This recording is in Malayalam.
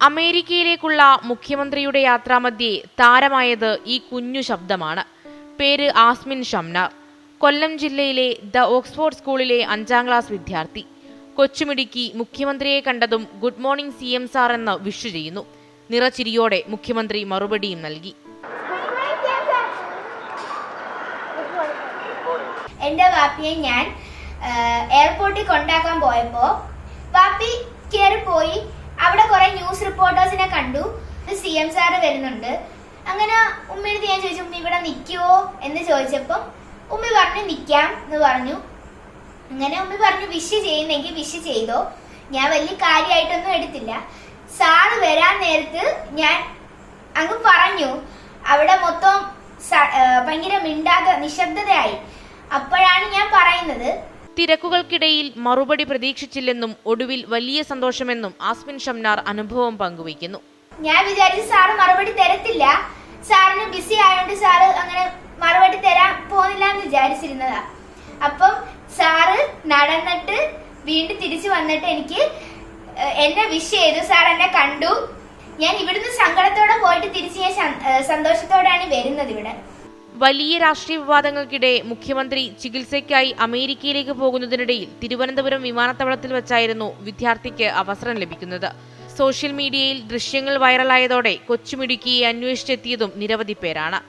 അമേരിക്കയിലേക്കുള്ള മുഖ്യമന്ത്രിയുടെ യാത്രാമധ്യേ താരമായത് ഈ കുഞ്ഞു ശബ്ദമാണ്. പേര് ആസ്മിൻ ഷംന കൊല്ലം ജില്ലയിലെ ദ ഓക്സ്ഫോർഡ് സ്കൂളിലെ അഞ്ചാം ക്ലാസ് വിദ്യാർത്ഥി. കൊച്ചുമിടുക്കി മുഖ്യമന്ത്രിയെ കണ്ടതും good morning C M sir എന്ന് വിഷു ചെയ്യുന്നു. നിറച്ചിരിയോടെ മുഖ്യമന്ത്രി മറുപടിയും നൽകി. എന്റെ വാപ്പിയെ ഞാൻ എയർപോർട്ടിൽ കൊണ്ടാക്കാൻ പോയപ്പോ വാപ്പി കയറി പോയി. അവിടെ കുറെ ന്യൂസ് റിപ്പോർട്ടേഴ്സിനെ കണ്ടു. സി എം സാറ് വരുന്നുണ്ട്. അങ്ങനെ ഉമ്മയെടുത്ത് ഞാൻ ചോദിച്ചു ഉമ്മ ഇവിടെ നിൽക്കുവോ എന്ന് ചോദിച്ചപ്പം ഉമ്മി പറഞ്ഞു നിൽക്കാം എന്ന് പറഞ്ഞു. അങ്ങനെ ഉമ്മി പറഞ്ഞു വിഷ് ചെയ്യുന്നെങ്കിൽ വിഷ് ചെയ്തോ. ഞാൻ വലിയ കാര്യമായിട്ടൊന്നും എടുത്തില്ല. സാറ് വരാൻ നേരത്ത് ഞാൻ അങ്ങ് പറഞ്ഞു. അവിടെ മൊത്തം ഭയങ്കര മിണ്ടാത്ത നിശബ്ദതയായി. അപ്പോഴാണ് ഞാൻ പറയുന്നത് തിരക്കുകൾക്കിടയിൽ മറുപടി പ്രതീക്ഷിച്ചില്ലെന്നും ഒടുവിൽ വലിയ സന്തോഷമെന്നും ആസ്മിൻ ഷംനാർ അനുഭവം പങ്കുവയ്ക്കുന്നു. ഞാൻ വിചാരിച്ചു സാറ് മറുപടി തരത്തില്ല. സാറിന് ബിസി ആയതുകൊണ്ട് സാറ് അങ്ങനെ മറുപടി തരാൻ പോകുന്നില്ല എന്ന് വിചാരിച്ചിരുന്നതാ. അപ്പം സാറ് നടന്നിട്ട് വീണ്ടും തിരിച്ചു വന്നിട്ട് എനിക്ക് എന്നെ വിഷ് ചെയ്തു. സാർ എന്നെ കണ്ടു. ഞാൻ ഇവിടുന്ന് സങ്കടത്തോടെ പോയിട്ട് തിരിച്ച് ഞാൻ സന്തോഷത്തോടെയാണ് വരുന്നത് ഇവിടെ. വലിയ രാഷ്ട്രീയ വിവാദങ്ങൾക്കിടെ മുഖ്യമന്ത്രി ചികിത്സയ്ക്കായി അമേരിക്കയിലേക്ക് പോകുന്നതിനിടയിൽ തിരുവനന്തപുരം വിമാനത്താവളത്തിൽ വെച്ചായിരുന്നു വിദ്യാർത്ഥിക്ക് അവസരം ലഭിക്കുന്നത്. സോഷ്യൽ മീഡിയയിൽ ദൃശ്യങ്ങൾ വൈറലായതോടെ കൊച്ചുമിടുക്കിയെ അന്വേഷിച്ചെത്തിയതും നിരവധി പേരാണ്.